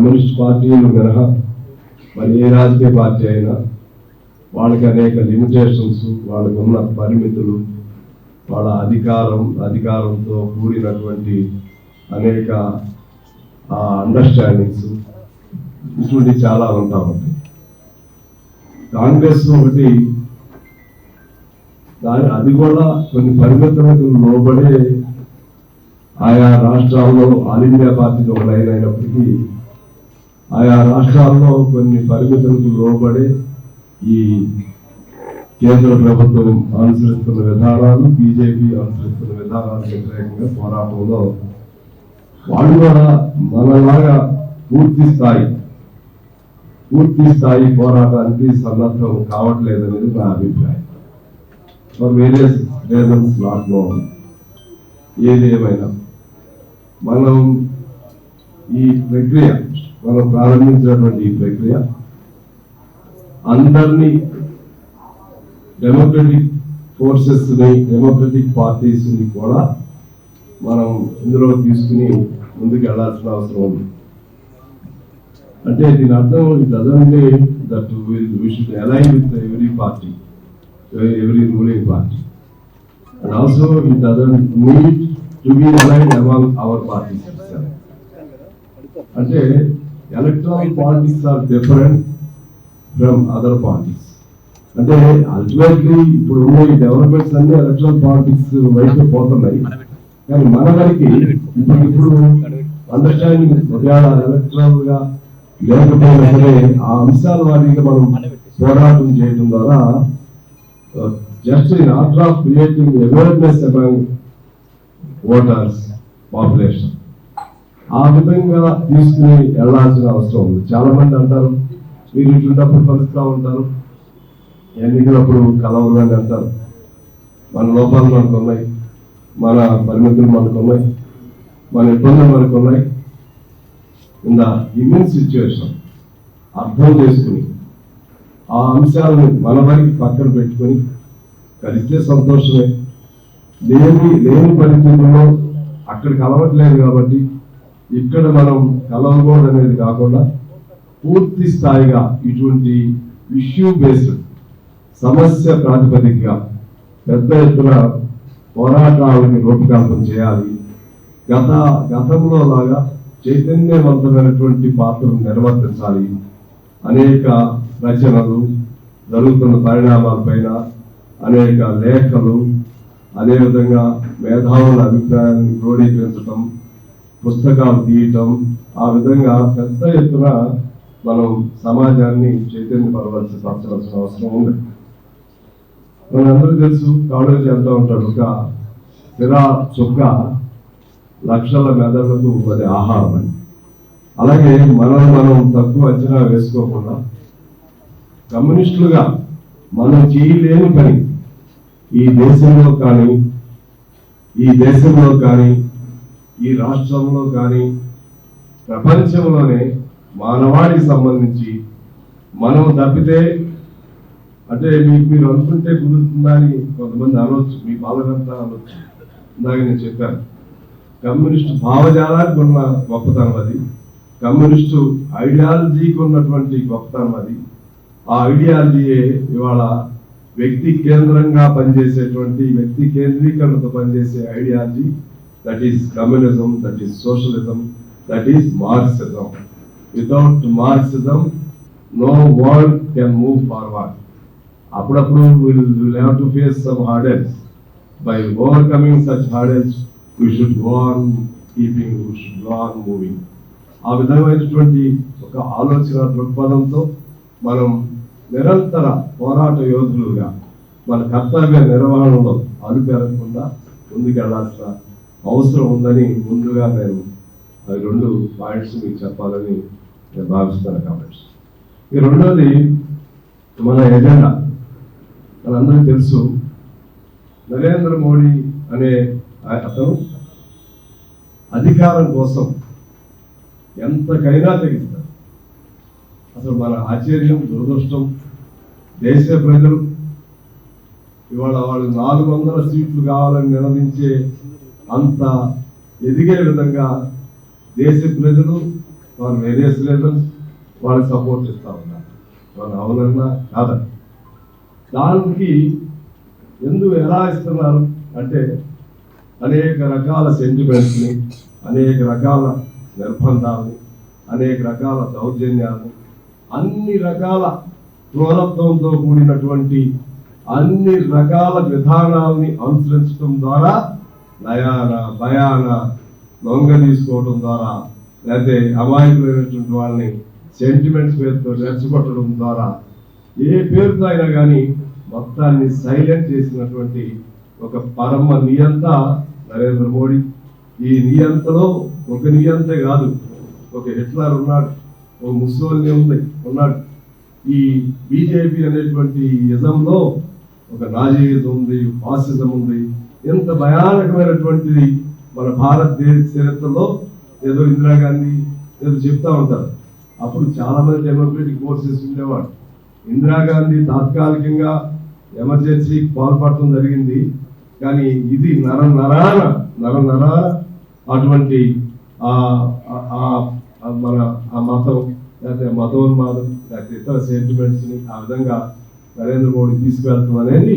Communist పార్టీలు మినహా మరి ఏ రాజకీయ పార్టీ అయినా వాళ్ళకి అనేక లిమిటేషన్స్ వాళ్ళకు ఉన్న పరిమితులు వాళ్ళ అధికారం అధికారంతో కూడినటువంటి అనేక అండర్స్టాండింగ్స్ ఇటువంటి చాలా ఉంటా ఉంటాయి. కాంగ్రెస్ ఒకటి దాని అది కూడా కొన్ని పరిమితులకు లోబడే ఆయా రాష్ట్రాల్లో ఆల్ ఇండియా పార్టీకి ఒక లైన్ అయినప్పటికీ ఆయా రాష్ట్రాల్లో కొన్ని పరిమితులకు లోబడి ఈ కేంద్ర ప్రభుత్వం అనుసరిస్తున్న విధానాలు బీజేపీ అనుసరిస్తున్న విధానాలు వ్యతిరేకంగా పోరాటంలో వాళ్ళు కూడా మనలాగా పూర్తి స్థాయి పూర్తి స్థాయి పోరాటానికి సన్నద్ధం కావట్లేదనేది నా అభిప్రాయం. For various reasons not no ఏదేమైనా. మనం ఈ ప్రక్రియ మనం ప్రారంభించినటువంటి ఈ ప్రక్రియ అందరినీ డెమోక్రటిక్ ఫోర్సెస్ని డెమోక్రటిక్ పార్టీస్ని కూడా మనం ఇందులో తీసుకుని ముందుకు వెళ్ళాల్సిన అవసరం ఉంది. అంటే దీని అర్థం it doesn't that we should align with every party every ruling party. And also it doesn't need to be align among our parties అంటే electronic politics are different from other parties అంటే అల్టిమేట్లీ ఇప్పుడు ఉన్న ఈ developments అన్ని electronic politics వైపు పోతున్నాయి. కానీ మన ఇప్పుడు ఇప్పుడు అండర్స్టాండింగ్ ఒకవేళ ఎలక్ట్రల్గా లేకపోయినా సరే ఆ అంశాల వారికి మనం పోరాటం చేయడం ద్వారా just in order of creating awareness among voters population ఆ విధంగా తీసుకుని వెళ్ళాల్సిన అవసరం ఉంది. చాలా మంది అంటారు మీరు ఇటువంటిప్పుడు కలుస్తూ ఉంటారు. ఎన్నికలప్పుడు కలవరు అని అంటారు మన లోపాలు మనకు ఉన్నాయి మన పరిమితులు మనకు ఉన్నాయి మన ఇబ్బందులు మనకు ఉన్నాయి. ఇన్ ద గివెన్ సిచ్యువేషన్ అర్థం చేసుకుని ఆ అంశాలను మన వారికి పక్కన పెట్టుకొని కలిస్తే సంతోషమే. లేని లేని పరిస్థితుల్లో అక్కడికి అలవట్లేదు కాబట్టి ఇక్కడ మనం కలవకూడదు అనేది కాకుండా పూర్తి స్థాయిగా ఇటువంటి ఇష్యూ బేస్డ్ సమస్య ప్రాతిపదికగా పెద్ద ఎత్తున పోరాటాలని రూపకల్పన చేయాలి. గత గతంలో లాగా చైతన్యవంతమైనటువంటి పాత్రను నిర్వర్తించాలి. అనేక రచనలు జరుగుతున్న పరిణామాలపైన అనేక లేఖలు అదేవిధంగా మేధావుల అభిప్రాయాన్ని క్రోడీకరించడం పుస్తకాలు తీయటం ఆ విధంగా పెద్ద ఎత్తున మనం సమాజాన్ని చైతన్యపరవలసి పరచవలసిన అవసరం ఉంది. మనందరూ తెలుసు కాలేజీ అంటూ ఉంటాడు ఒక స్థిర చుక్క లక్షల మెదళ్ళకు అది ఆహారం అని. అలాగే మనం మనం తక్కువ అంచనా వేసుకోకుండా కమ్యూనిస్టులుగా మనం చేయలేని పని ఈ దేశంలో కానీ ఈ దేశంలో కానీ ఈ రాష్ట్రంలో కానీ ప్రపంచంలోనే మానవాళికి సంబంధించి మనం తప్పితే అంటే మీకు మీరు అనుకుంటే కుదురుతుందా అని కొంతమంది అనవచ్చు మీ బాలకంతా అనవచ్చు ఇందాక నేను చెప్పాను. కమ్యూనిస్టు భావజాలానికి ఉన్న గొప్పతనం అది. కమ్యూనిస్టు ఐడియాలజీకి ఉన్నటువంటి గొప్పతనం అది. ఆ ఐడియాలజీయే ఇవాళ వ్యక్తి కేంద్రంగా పనిచేసేటువంటి వ్యక్తి కేంద్రీకరణతో పనిచేసే ideology that is communism that is socialism that is Marxism without Marxism no world can move forward అప్పుడప్పుడు will will have to face some hurdles by overcoming such hurdles we should go on keeping we should go on moving ఆ విధమైనటువంటి ఒక ఆలోచన దృక్పథంతో మనం నిరంతర పోరాట యోధులుగా మన కర్తవ్య నిర్వహణలో అలుపెరగకుండా ముందుకెళ్ళాల్సిన అవసరం ఉందని ముందుగా నేను అవి రెండు పాయింట్స్ మీకు చెప్పాలని నేను భావిస్తాను కాబట్టి. ఈ రెండోది మన ఎజెండా. మనందరికీ తెలుసు నరేంద్ర మోడీ అనే అతను అధికారం కోసం ఎంతకైనా తెగిస్తారు అసలు మన ఆశ్చర్యం దురదృష్టం దేశ ప్రజలు ఇవాళ వాళ్ళు నాలుగు వందల సీట్లు కావాలని నిలదించే అంత ఎదిగే విధంగా దేశ ప్రజలు ఫర్ వేరియస్ రీజన్స్ వాళ్ళకి సపోర్ట్ ఇస్తా ఉన్నారు. వాళ్ళ అవునన్నా కాదా? దానికి ఎందుకు ఎలా ఇస్తున్నారు అంటే అనేక రకాల సెంటిమెంట్స్ని అనేక రకాల నిర్బంధాలు అనేక రకాల దౌర్జన్యాలు అన్ని రకాల క్రూరత్వంతో కూడినటువంటి అన్ని రకాల విధానాలని అనుసరించడం ద్వారా లయాన భయాన లొంగ తీసుకోవడం ద్వారా లేకపోతే అమాయకులైనటువంటి వాళ్ళని సెంటిమెంట్స్ పేరుతో రెచ్చగొట్టడం ద్వారా ఏ పేరుతో అయినా కానీ మొత్తాన్ని సైలెంట్ చేసినటువంటి ఒక పరమ నియంత నరేంద్ర మోడీ. ఈ నియంతలో ఒక నియంతే కాదు ఒక హిట్లర్ ఉన్నాడు ఒక ముస్సోల్ని ఉంది ఉన్నాడు. ఈ బీజేపీ అనేటువంటి ఇజంలో ఒక నాజీయిజం ఉంది ఫాసిజం ఉంది ఎంత భయానకమైనటువంటిది మన భారతదేశ చరిత్రలో ఏదో ఇందిరాగాంధీ ఏదో చెప్తా ఉంటారు. అప్పుడు చాలా మంది డెమోక్రటిక్ ఫోర్సెస్ ఉండేవాడు ఇందిరాగాంధీ తాత్కాలికంగా ఎమర్జెన్సీకి పాల్పడటం జరిగింది. కానీ ఇది నర నరాన నర నరాన అటువంటి ఆ ఆ- మన ఆ మతం లేకపోతే మతోన్మాదం లేకపోతే ఇతర సెంటిమెంట్స్ని ఆ విధంగా నరేంద్ర మోడీ తీసుకెళ్తాం అనేది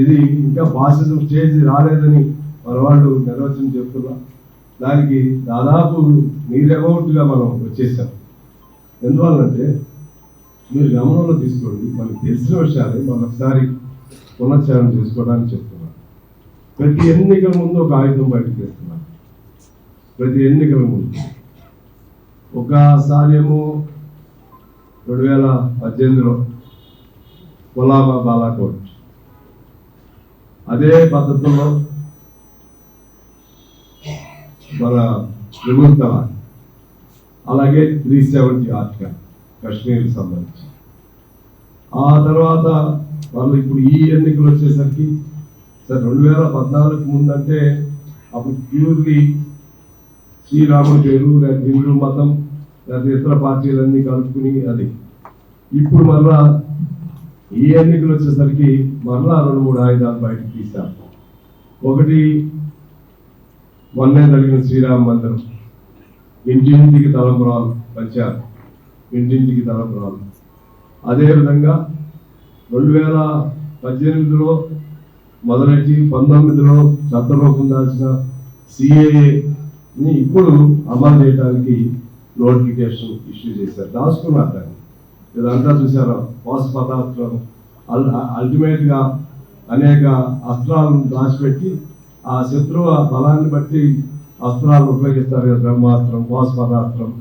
ఇది ఇంకా ఫాసిజం స్టేజ్ రాలేదని మన వాళ్ళు నిర్వచనం చెప్తున్నా. దానికి దాదాపు నీరెమౌంట్గా మనం వచ్చేసాం. ఎందువల్లంటే మీరు గమనంలో తీసుకోండి మనకు తెలిసిన విషయాన్ని మనం ఒకసారి పునశ్చరణ చేసుకోవడానికి చెప్తున్నాను ప్రతి ఎన్నికల ముందు ఒక ఆయుధం బయటకు తెస్తున్నాను ప్రతి ఎన్నికల ముందు. ఒకసారి ఏమో రెండు వేల పద్దెనిమిదిలో కొలాబా బాలాకోట్. అదే పద్ధతిలో మన విముక్తల అలాగే త్రీ సెవెంటీ ఆర్టికల్ కశ్మీర్కి సంబంధించి. ఆ తర్వాత వాళ్ళు ఇప్పుడు ఈ ఎన్నికలు వచ్చేసరికి సార్ రెండు వేల పద్నాలుగు ముందంటే అప్పుడు ప్యూర్లీ శ్రీరాముడి పేరు లేదా హిందూ మతం లేదా ఇతర పార్టీలన్నీ కలుపుకుని అది. ఇప్పుడు మళ్ళా ఈ ఎన్నికలు వచ్చేసరికి మరలా రెండు మూడు ఆయుధాలు బయటకు తీశాం ఒకటి మొన్నే జరిగిన శ్రీరామ మందిరం. ఇంటింటికి తలపురాలు పంచారు. ఇంటింటికి తలపురాలు. అదేవిధంగా రెండు వేల పద్దెనిమిదిలో మొదలెట్టి పంతొమ్మిదిలో చట్టరూపం దాల్చిన సిఏఏని ఇప్పుడు అమలు చేయడానికి నోటిఫికేషన్ ఇష్యూ చేశారు. దాచుకున్నారు దాన్ని. ఇదంతా చూసారా పోష పదార్థం అల్ అల్టిమేట్గా అనేక అస్త్రాలను దాచిపెట్టి ఆ శత్రువు ఆ బలాన్ని బట్టి అస్త్రాలను ఉపయోగిస్తారు బ్రహ్మాస్త్రం పోష పదార్థం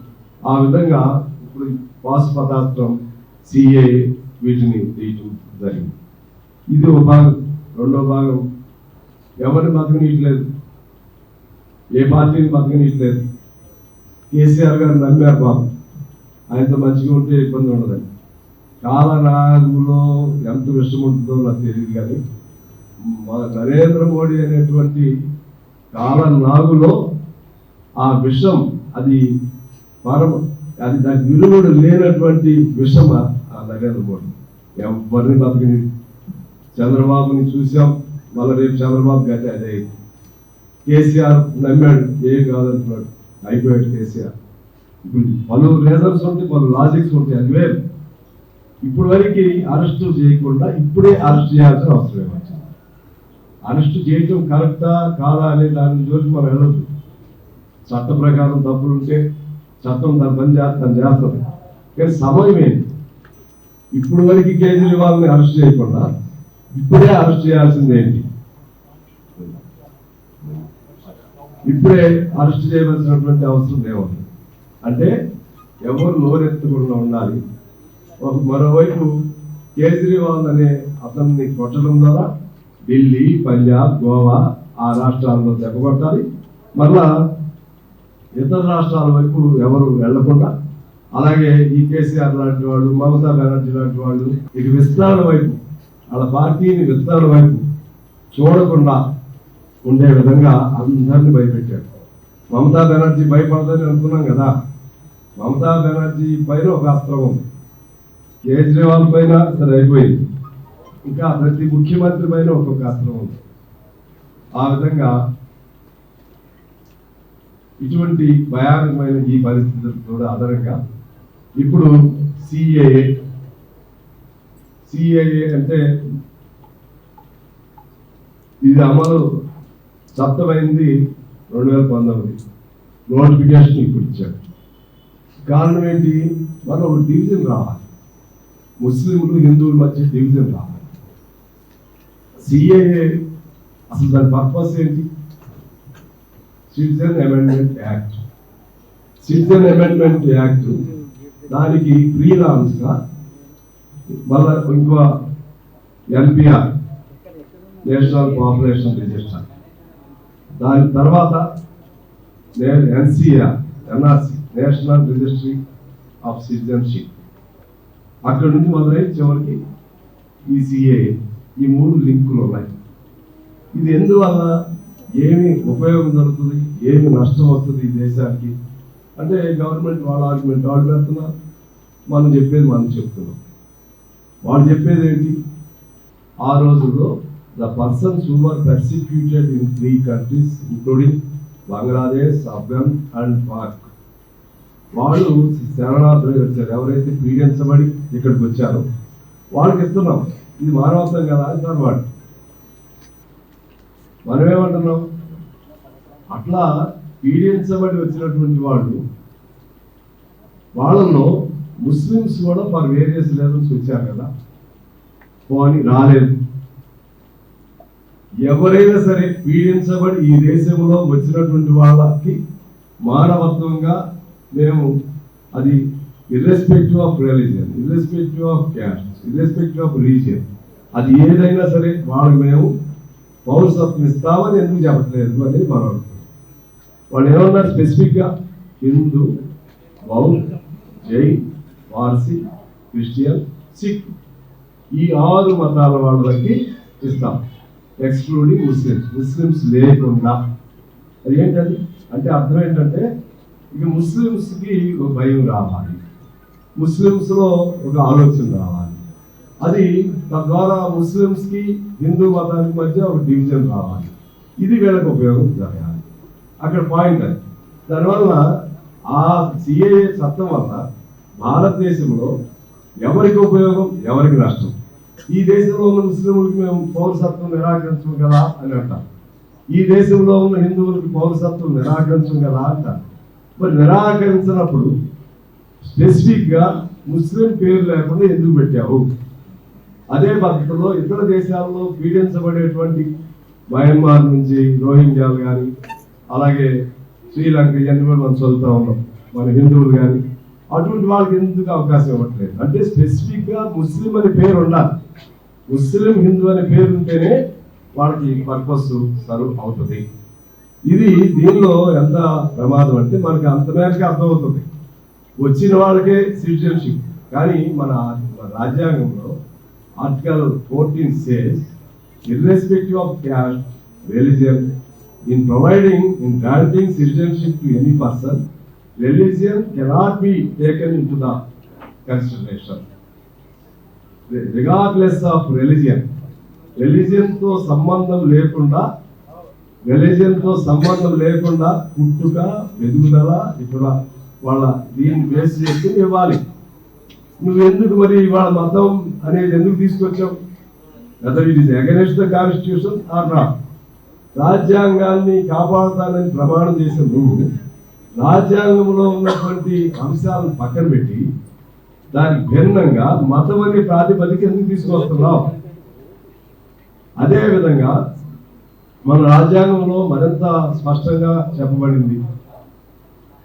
ఆ విధంగా ఇప్పుడు పోష పదార్థం సిఏ వీటిని తీయటం జరిగింది. ఇది ఒక భాగం. రెండో భాగం. ఎవరిని బతకనీయట్లేదు? ఏ పార్టీని బతకనీయట్లేదు? కేసీఆర్ గారు నమ్మారు బాబు ఆయనతో మంచిగా ఉంటే ఇబ్బంది ఉండదండి కాలనాగులో ఎంత విషయం ఉంటుందో నాకు తెలియదు కానీ మన నరేంద్ర మోడీ అనేటువంటి కాలనాగులో ఆ విషం అది పరమ అది దాని విలువడు లేనటువంటి విషమ ఆ నరేంద్ర మోడీ. ఎవరిని బతకని? చంద్రబాబుని చూసాం మళ్ళీ రేపు చంద్రబాబు గతే అదే కేసీఆర్ నమ్మాడు. ఏం కాదంటున్నాడు. అయిపోయాడు కేసీఆర్. పలు రీజన్స్ ఉంటాయి పలు లాజిక్స్ ఉంటాయి అది వేరు. ఇప్పుడు వరకు అరెస్ట్ చేయకుండా ఇప్పుడే అరెస్ట్ చేయాల్సిన అవసరం ఏమొచ్చింది? అరెస్ట్ చేయటం కరెక్టా కాదా అనే దాని జోలికి మనం వెళ్ళదు చట్ట ప్రకారం తప్పులు ఉంటే చట్టం తన పని చేస్తాను చేస్తుంది. కానీ సమయం ఏంటి ఇప్పుడు వరకు కేజ్రీవాల్ని అరెస్ట్ చేయకుండా ఇప్పుడే అరెస్ట్ చేయాల్సింది ఏంటి? ఇప్పుడే అరెస్ట్ చేయవలసినటువంటి అవసరం ఏముంది? అంటే ఎవరు నోరెత్తకుండా ఉండాలి. మరోవైపు కేజ్రీవాల్ అనే అతన్ని కొట్టడం ద్వారా ఢిల్లీ పంజాబ్ గోవా ఆ రాష్ట్రాల్లో దెబ్బకొట్టాలి. మళ్ళా ఇతర రాష్ట్రాల వైపు ఎవరు వెళ్ళకుండా అలాగే ఈ కేసీఆర్ లాంటి వాళ్ళు మమతా బెనర్జీ లాంటి వాళ్ళు ఇటు విస్తరణ వైపు వాళ్ళ పార్టీని విస్తరణ వైపు చూడకుండా ఉండే విధంగా అందరిని భయపెట్టాడు మమతా బెనర్జీ భయపడదని అనుకున్నాం కదా. మమతా బెనర్జీ పైన ఒక అస్త్రం ఉంది. కేజ్రీవాల్ పైన సరే అయిపోయింది. ఇంకా ప్రతి ముఖ్యమంత్రి పైన ఒక్కొక్క అస్త్రం ఉంది. ఆ విధంగా ఇటువంటి భయానకమైన ఈ పరిస్థితులు కూడా అదనంగా ఇప్పుడు సిఏఏ సిఏఏ అంటే ఇది అమలు చట్టమైంది రెండు వేల పంతొమ్మిది. నోటిఫికేషన్ ఇప్పుడు ఇచ్చాడు కారణం ఏంటి? మనం ఒక డివిజన్ రావాలి. ముస్లింలు హిందువుల మధ్య డివిజన్ రావాలి. సిఏఏ అసలు దాని పర్పస్ ఏంటి? Citizen amendment act citizen amendment act దానికి ఫ్రీలాన్స్గా మళ్ళా ఇంకో ఎన్పిఆర్ నేషనల్ పాపులేషన్ రిజిస్టర్ దాని తర్వాత NCR NRC national registry of citizenship. అక్కడ నుంచి మొదలై చివరికి ఈసీఏ. ఈ మూడు లింకులు ఉన్నాయి. ఇది ఎందువల్ల ఏమి ఉపయోగం జరుగుతుంది ఏమి నష్టం వస్తుంది ఈ దేశానికి? అంటే గవర్నమెంట్ వాళ్ళ ఆర్గ్యుమెంట్ వాళ్ళు పెడుతున్నారు. మనం చెప్పేది మనం చెప్తున్నాం. వాళ్ళు చెప్పేది ఏంటి? ఆ రోజుల్లో the persons who are persecuted in three countries including Bangladesh Afghan and Pak. వాళ్ళు శరణార్థులు వచ్చారు ఎవరైతే పీడించబడి ఇక్కడికి వచ్చారో వాళ్ళకి ఇస్తున్నాం. ఇది మానవత్వం కదా అంటారు వాళ్ళు. మనమేమంటున్నాం అట్లా పీడించబడి వచ్చినటువంటి వాళ్ళు వాళ్ళలో ముస్లిమ్స్ కూడా మరి వేరియస్ లెవెల్స్ వచ్చారు కదా. పోని రాలేదు. ఎవరైనా సరే పీడించబడి ఈ దేశంలో వచ్చినటువంటి వాళ్ళకి మానవత్వంగా మేము అది irrespective of religion irrespective of caste irrespective of religion అది ఏదైనా సరే వాళ్ళకి మేము పౌరసత్వం ఇస్తామని ఎందుకు చెప్పట్లేదు అనేది మనం అడుగుతున్నాం. వాళ్ళు ఏమన్నారు స్పెసిఫిక్గా? హిందూ బౌద్ధ జైన్ పార్సీ క్రిస్టియన్ సిక్ ఈ ఆరు మతాల వాళ్ళకి ఇస్తాం. ఎక్స్క్లూడింగ్ ముస్లిమ్స్ ముస్లిమ్స్ లేకుండా. అది ఏంటది? అంటే అర్థం ఏంటంటే ఇక ముస్లిమ్స్కి ఒక భయం రావాలి. ముస్లిమ్స్లో ఒక ఆలోచన రావాలి. అది తద్వారా ముస్లిమ్స్కి హిందూ మతానికి మధ్య ఒక డివిజన్ రావాలి. ఇది వీళ్ళకి ఉపయోగం జరగాలి. అక్కడ పాయింట్ అది. దానివల్ల ఆ సిఏఏ చట్టం వల్ల భారతదేశంలో ఎవరికి ఉపయోగం ఎవరికి నష్టం? ఈ దేశంలో ఉన్న ముస్లింలకు మేము పౌరసత్వం నిరాకరించం కదా అని అంటాం ఈ దేశంలో ఉన్న హిందువులకు పౌరసత్వం నిరాకరించం కదా అంటారు. మరి నిరాకరించినప్పుడు స్పెసిఫిక్గా ముస్లిం పేరు లేకుండా ఎందుకు పెట్టావు? అదే పద్ధతిలో ఇతర దేశాల్లో పీడించబడేటువంటి మయన్మార్ నుంచి రోహింగ్యాలు కానీ అలాగే శ్రీలంక ఇవన్నీ కూడా మనం చదువుతూ ఉన్నాం మన హిందువులు కానీ అటువంటి వాళ్ళకి ఎందుకు అవకాశం ఇవ్వట్లేదు? అంటే స్పెసిఫిక్గా ముస్లిం అనే పేరు ఉండాలి. ముస్లిం హిందూ అనే పేరు ఉంటేనే వాళ్ళకి పర్పస్ సర్వ్ అవుతుంది. ఇది దీనిలో ఎంత ప్రమాదం అంటే మనకి అంత మేరకు అర్థమవుతుంది. వచ్చిన వాళ్ళకే సిటిజన్షిప్ కానీ మన రాజ్యాంగంలో article fourteen says irrespective of caste religion in providing in granting citizenship to any person religion cannot be taken into the consideration regardless of religion రిలీజియన్తో సంబంధం లేకుండా రిలీజియన్తో సంబంధం లేకుండా పుట్టుక ఎదుగుదల ఇట్లా వాళ్ళ దీన్ని బేస్ చేసి ఇవ్వాలి. నువ్వు ఎందుకు మరి ఇవాళ మతం అనేది ఎందుకు తీసుకొచ్చావు? గత ఇది is the constitution or not రాజ్యాంగాన్ని కాపాడుతానని ప్రమాణం చేసిన నువ్వు రాజ్యాంగంలో ఉన్నటువంటి అంశాలను పక్కన పెట్టి దానికి భిన్నంగా మతం అనే ప్రాతిపదిక ఎందుకు తీసుకొస్తున్నావు? అదేవిధంగా మన రాజ్యాంగంలో మరింత స్పష్టంగా చెప్పబడింది.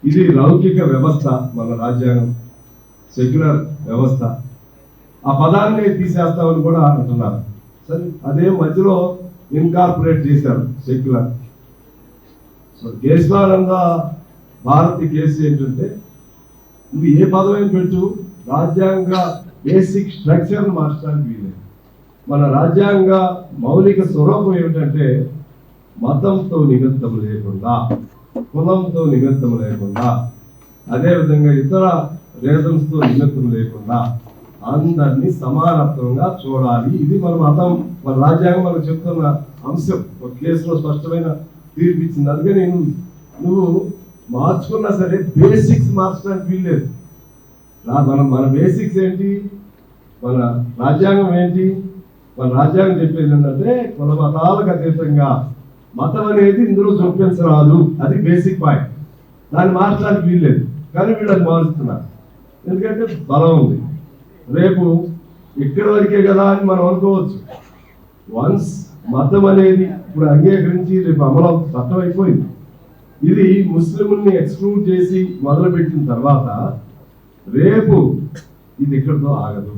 ఇది లౌకిక వ్యవస్థ మన రాజ్యాంగం. సెక్యులర్ వ్యవస్థ. ఆ పదాన్ని తీసేస్తామని కూడా అంటున్నారు. సరే అదే మధ్యలో ఇన్కార్పొరేట్ చేశారు secular so Kesavananda Bharati case ఏంటంటే నువ్వు ఏ పదవైన పెట్టు రాజ్యాంగ బేసిక్ స్ట్రక్చర్ మార్చడానికి వీలేదు. మన రాజ్యాంగ మౌలిక స్వరూపం ఏమిటంటే మతంతో నిమిత్తం లేకుండా కులంతో నిమిత్తం లేకుండా అదేవిధంగా ఇతర రీజన్స్తో నిమిత్తం లేకుండా అందరినీ సమానత్వంగా చూడాలి. ఇది మన మతం మన రాజ్యాంగం మనకు చెప్తున్న అంశం. ఒక కేసులో స్పష్టమైన తీర్పు ఇచ్చింది అందుకని నువ్వు నువ్వు మార్చుకున్నా సరే బేసిక్స్ మార్చడానికి వీల్లేదు. రా- మనం మన బేసిక్స్ ఏంటి? మన రాజ్యాంగం ఏంటి? మన రాజ్యాంగం చెప్పేది ఏంటంటే కుల మతాలకు అతీతంగా మతం అనేది ఇందులో చూపించరాదు అది బేసిక్ పాయింట్ దాన్ని మార్చడానికి వీల్లేదు. కానీ వీళ్ళు అది మారుస్తున్నారు. ఎందుకంటే బలం ఉంది. రేపు ఇక్కడ వరకే కదా అని మనం అనుకోవచ్చు. వన్స్ మతం అనేది ఇప్పుడు అంగీకరించి రేపు అమలు చట్టం అయిపోయింది. ఇది ముస్లింని ఎక్స్క్లూడ్ చేసి మొదలుపెట్టిన తర్వాత రేపు ఇది ఇక్కడితో ఆగదు.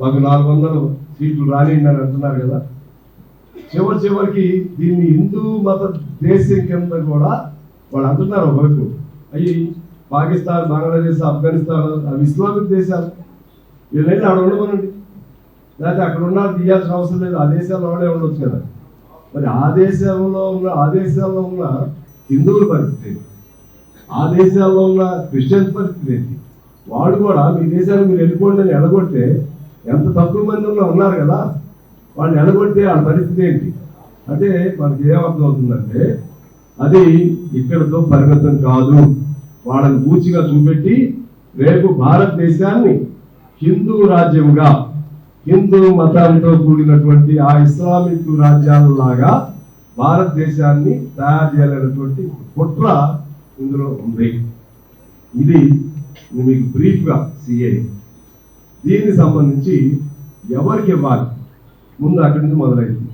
మాకు నాలుగు వందలు సీట్లు రానియండి అని అంటున్నారు కదా. చివరి చివరికి దీన్ని హిందూ మత దేశం కింద కూడా వాళ్ళు అంటున్నారు ఒకవైపు అయ్యి పాకిస్తాన్ బంగ్లాదేశ్ ఆఫ్ఘనిస్తాన్ అవి ఇస్లామిక్ దేశాలు. వీళ్ళని అక్కడ ఉండమనండి. లేకపోతే అక్కడ ఉన్న తీయాల్సిన అవసరం లేదు. ఆ దేశాల్లో వాళ్ళే ఉండొచ్చు కదా. మరి ఆ దేశంలో ఉన్న ఆ దేశాల్లో ఉన్న హిందువుల పరిస్థితి ఆ దేశాల్లో ఉన్న క్రిస్టియన్స్ పరిస్థితి ఏంటి? వాళ్ళు కూడా మీ దేశానికి మీరు వెళ్ళిపోండి అని ఎడగొడితే ఎంత తక్కువ మంది ఉన్నారు కదా. వాళ్ళని ఎడగొడితే ఆ పరిస్థితి ఏంటి? అంటే మనకి ఏమర్థం అవుతుందంటే అది ఇక్కడతో పరిమితం కాదు. వాళ్ళని పూచిగా చూపెట్టి రేపు భారతదేశాన్ని హిందూ రాజ్యంగా హిందూ మతాలతో కూడినటువంటి ఆ ఇస్లామిక్ రాజ్యాలలాగా భారతదేశాన్ని తయారు చేయాలనేటువంటి కుట్ర ఇందులో ఉంది. ఇది మీకు బ్రీఫ్గా సిఏ. దీనికి సంబంధించి ఎవరికి ఇవ్వాలి? ముందు అక్కడి నుంచి మొదలైంది.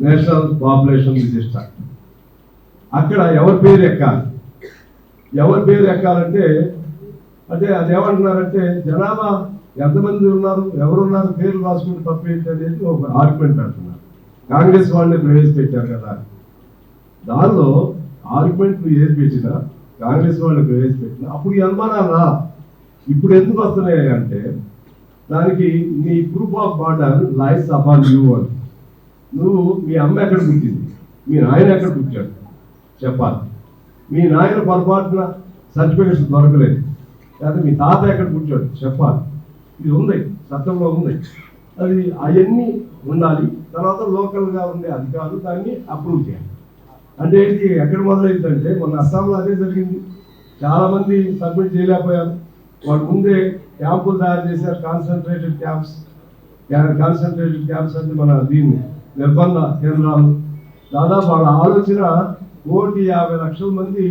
National population register. అక్కడ ఎవరి పేరు ఎక్కాలి? ఎవరి పేరు ఎక్కాలంటే అంటే అది ఏమంటున్నారంటే జనాభా ఎంతమంది ఉన్నారు ఎవరున్నారు పేరు రాసుకుంటే తప్పేంటి అనేది ఒక ఆర్గ్యుమెంట్ అంటున్నారు. కాంగ్రెస్ వాళ్ళే ప్రవేశపెట్టారు కదా. దానిలో ఆర్గ్యుమెంట్లు ఏది పెట్టినా కాంగ్రెస్ వాళ్ళు ప్రవేశపెట్టినా అప్పుడు ఈ అనుమానాలు రా. ఇప్పుడు ఎందుకు వస్తున్నాయి అంటే దానికి నీ ప్రూఫ్ ఆఫ్ బార్డర్ లైఫ్ అబాన్ యూ అని నువ్వు మీ అమ్మ ఎక్కడ పుట్టింది? మీ నాయన ఎక్కడ పుట్టాడు? చెప్పాలి. మీ నాయన పొరపాటున సర్టిఫికేట్స్ దొరకలేదు. లేకపోతే మీ తాత ఎక్కడ పుట్టాడు? చెప్పాలి. ఇది ఉంది చట్టంలో ఉంది. అది అవన్నీ ఉండాలి. తర్వాత లోకల్గా ఉండే అధికారులు దాన్ని అప్రూవ్ చేయాలి. అంటే ఏంటి ఎక్కడ మొదలైందంటే మొన్న అస్సాంలో అదే జరిగింది. చాలామంది సబ్మిట్ చేయలేకపోయారు. వాళ్ళు ముందే క్యాంపులు తయారు చేశారు కాన్సన్ట్రేటెడ్ క్యాంప్స్ కాన్సన్ట్రేటెడ్ క్యాంప్స్ అంటే మన దీన్ని నిర్బంధ కేంద్రాలు. దాదాపు వాళ్ళ ఆలోచన కోటి యాభై లక్షల మంది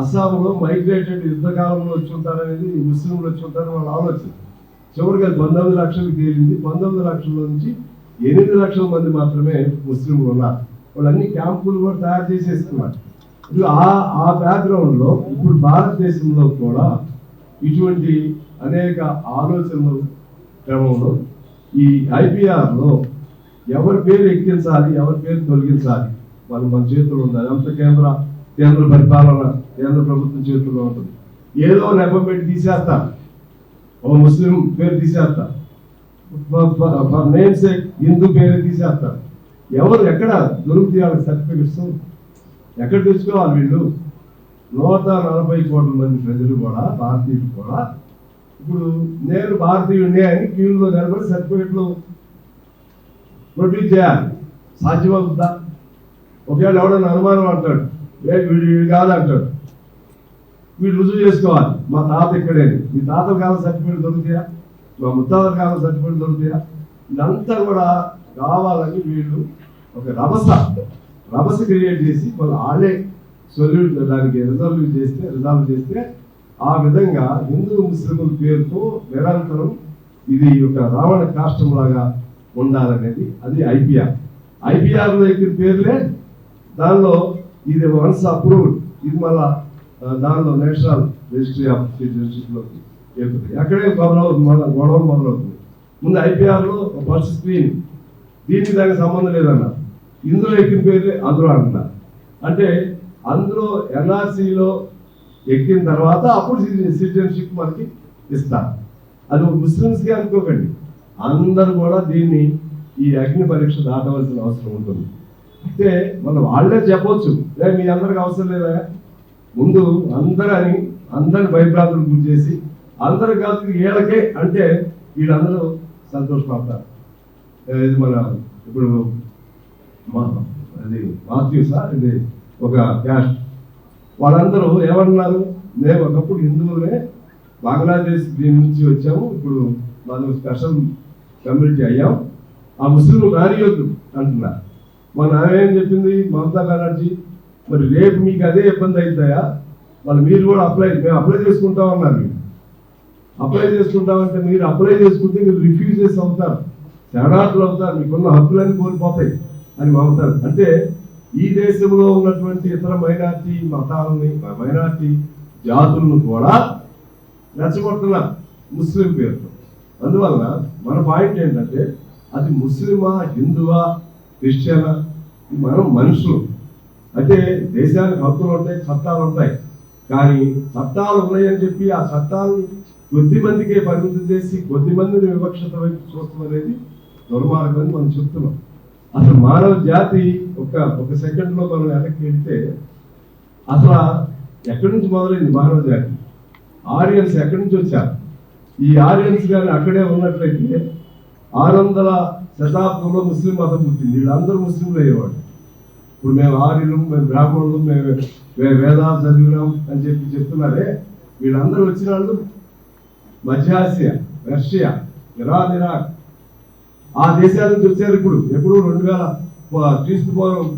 అస్సాంలో మైగ్రేటెడ్ యుద్ధకాలంలో వచ్చి ఉంటారనేది ముస్లింలు వచ్చి ఉంటారని వాళ్ళ ఆలోచన. చివరికి అది పంతొమ్మిది లక్షలకు తేలింది. పంతొమ్మిది లక్షల నుంచి ఎనిమిది లక్షల మంది మాత్రమే ముస్లింలు ఉన్నారు. వాళ్ళన్ని క్యాంపులు కూడా తయారు చేసేస్తున్నారు. ఆ ఆ ఇప్పుడు భారతదేశంలో కూడా ఇటువంటి అనేక ఆలోచనలు క్రమంలో ఈ ఐపీఆర్లో ఎవరి పేరు ఎక్కించాలి ఎవరి పేరు తొలగించాలి వాళ్ళు మన చేతుల్లో ఉండాలి. అంత కేంద్ర కేంద్ర పరిపాలన కేంద్ర ప్రభుత్వం చేతుల్లో ఉంటుంది. ఏదో నెపం పెట్టి తీసేస్తారు. ఓ ముస్లిం పేరు తీసేస్తారు. నేమ్స్ హిందూ పేరు తీసేస్తారు. ఎవరు ఎక్కడ దొరుకుతాయి వాళ్ళకి సర్టిఫికెట్స్? ఎక్కడ తెచ్చుకోవాలి వీళ్ళు? నూట నలభై కోట్ల మంది ప్రజలు కూడా భారతీయులు కూడా. ఇప్పుడు నేను భారతీయుడి అని క్యూలో నిలబడి సర్టిఫికెట్లు ప్రొడ్యూస్ చేయాలి. సాధ్యమవుతుందా? ఒకవేళ ఎవడన్నా అనుమానం అంటాడు లేదు వీడు వీడు కాదు అంటాడు వీడు రుజువు చేసుకోవాలి. మా తాత ఇక్కడే మీ తాత కాలం సర్టిఫికేట్ దొరుకుతాయా? మా ముత్తాతల కాలం సర్టిఫికేట్ దొరుకుతాయా? ఇదంతా కూడా కావాలని వీళ్ళు ఒక రభస రభస క్రియేట్ చేసి వాళ్ళు ఆడే సొల్యూట్ దానికి రిజర్వ్ చేస్తే రిజాల్వ్ చేస్తే ఆ విధంగా హిందూ ముస్లింల పేరుతో నిరంతరం ఇది ఒక రావణ కాష్టం లాగా ఉండాలనేది అది ఐపీఆర్ ఐపీఆర్ దగ్గర ఎక్కిన పేర్లే దానిలో ఇది వన్స్ అప్రూవ్డ్. ఇది మళ్ళా దానిలో నేషనల్ రిజిస్ట్రీ ఆఫ్ రిజిస్ట్రీలోకి లో అక్కడే మొదలవుతుంది మళ్ళీ గొడవ మొదలవుతుంది ముందు ఐపీఆర్లో బస్ స్క్రీన్. దీనికి దానికి సంబంధం లేదన్న ఇందులో ఎక్కిన పేర్లే అందులో అంటున్నారు. అంటే అందులో ఎన్ఆర్సీలో ఎక్కిన తర్వాత అప్పుడు సిటిజన్షిప్ మనకి ఇస్తారు అది ముస్లిమ్స్కి అనుకోకండి. అందరూ కూడా దీన్ని ఈ అగ్ని పరీక్ష దాటవలసిన అవసరం ఉంటుంది. అయితే మనం వాళ్ళే చెప్పవచ్చు లే మీ అందరికి అవసరం లేదా? ముందు అందరని అందరిని భయభ్రాంతులు గురి చేసి అందరు కాదు వీళ్ళకే అంటే వీళ్ళందరూ సంతోషపడతారు. ఇది మన ఇప్పుడు మా- అది మాథ్యూ ఇది ఒక క్యాస్ట్ వాళ్ళందరూ ఏమన్నారు? మేము ఒకప్పుడు హిందువులే బంగ్లాదేశ్ దీని నుంచి వచ్చాము. ఇప్పుడు మనం స్పెషల్ కమ్యూనిటీ అయ్యాం. ఆ ముస్లింలు రానియొద్దు అంటున్నారు మన ఆమెం ఏం చెప్పింది? మమతా బెనర్జీ మరి రేపు మీకు అదే ఇబ్బంది అవుతాయా వాళ్ళు మీరు కూడా అప్లై మేము అప్లై చేసుకుంటాం అన్నారు. అప్లై చేసుకుంటామంటే మీరు అప్లై చేసుకుంటే మీరు రిఫ్యూజెస్ అవుతారు. శరణార్థులు అవుతారు. మీకున్న హక్కులన్నీ కోల్పోతాయి అని మమతారు అంటే ఈ దేశంలో ఉన్నటువంటి ఇతర మైనార్టీ మతాలని మైనార్టీ జాతులను కూడా రెచ్చగొడుతున్నారు ముస్లిం పేరుతో. అందువల్ల మన పాయింట్ ఏంటంటే అది ముస్లిమా హిందువా క్రిస్టియనా? మనం మనుషులు. అయితే దేశానికి హక్కులు ఉంటాయి చట్టాలు ఉంటాయి. కానీ చట్టాలు ఉన్నాయని చెప్పి ఆ చట్టాలను కొద్ది మందికే పరిమితం చేసి కొద్ది మందిని వివక్షత వైపు చూస్తాం అనేది దుర్మార్గం అని మనం చెప్తున్నాం. అసలు మానవ జాతి ఒక ఒక సెకండ్లో మనం వెనక్కి వెళ్తే అసలు ఎక్కడి నుంచి మొదలైంది మానవ జాతి? ఆరియన్స్ ఎక్కడి నుంచి వచ్చారు? ఈ ఆరియన్స్ కానీ అక్కడే ఉన్నట్లయితే ఆరు వందల శతాబ్దంలో ముస్లిం మతం పుట్టింది. వీళ్ళందరూ ముస్లింలు అయ్యేవాడు ఇప్పుడు మేము ఆర్యులు మేము బ్రాహ్మణులు మేము వే- వేదాలు చదివినాం అని చెప్పి చెప్తున్నారే వీళ్ళందరూ వచ్చిన వాళ్ళు మధ్య ఆసియా రష్యా ఇరాన్ ఇరాక్ ఆ దేశాలను చూసారు వచ్చారు ఇప్పుడు. ఎప్పుడు రెండు వేల క్రీస్తు పూర్వం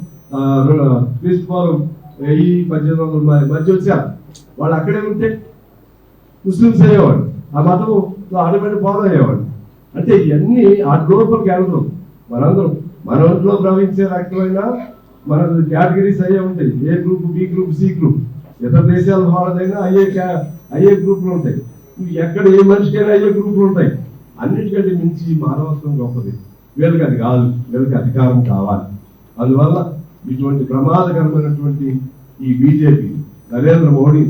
క్రీస్తు పూర్వం వెయ్యి పద్దెనిమిది వందల మధ్య వచ్చారు. వాళ్ళు అక్కడే ఉంటే ముస్లిమ్స్ అయ్యేవాడు ఆ మతము ఆడబడి ఫాలో అయ్యేవాడు అంటే ఇవన్నీ ఆ గ్లోబల్ వెళ్ళడం మనందరం మన ఒంట్లో ప్రవహించే రకమైన మన కేటగిరీస్ అయ్యే ఉంటాయి. A group B group C group. ఇతర దేశాల వాళ్ళదైనా అయ్యే అయ్యే గ్రూపులు ఉంటాయి. ఎక్కడ ఏ మనిషికైనా అయ్యే గ్రూపులు ఉంటాయి. అన్నిటికంటే మించి మానవత్వం గొప్పది. వీళ్ళకి అది కాదు వీళ్ళకి అధికారం కావాలి. అందువల్ల ఇటువంటి ప్రమాదకరమైనటువంటి ఈ బీజేపీ నరేంద్ర మోడీ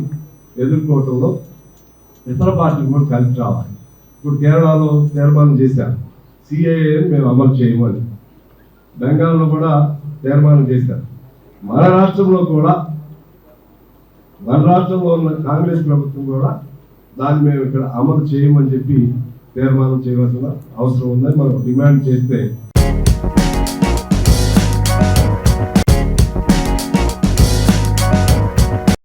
ఎదుర్కోవటంలో ఇతర పార్టీలు కూడా కలిసి రావాలి. ఇప్పుడు కేరళలో తీర్మానం చేశారు. సిఏఏని మేము అమలు చేయమని బెంగాల్లో కూడా తీర్మానం చేశారు. మన రాష్ట్రంలో కూడా మన రాష్ట్రంలో ఉన్న కాంగ్రెస్ ప్రభుత్వం కూడా దాన్ని మేము ఇక్కడ అమలు చేయమని చెప్పి తీర్మానం చేయవలసిన అవసరం ఉందని మనం డిమాండ్ చేస్తే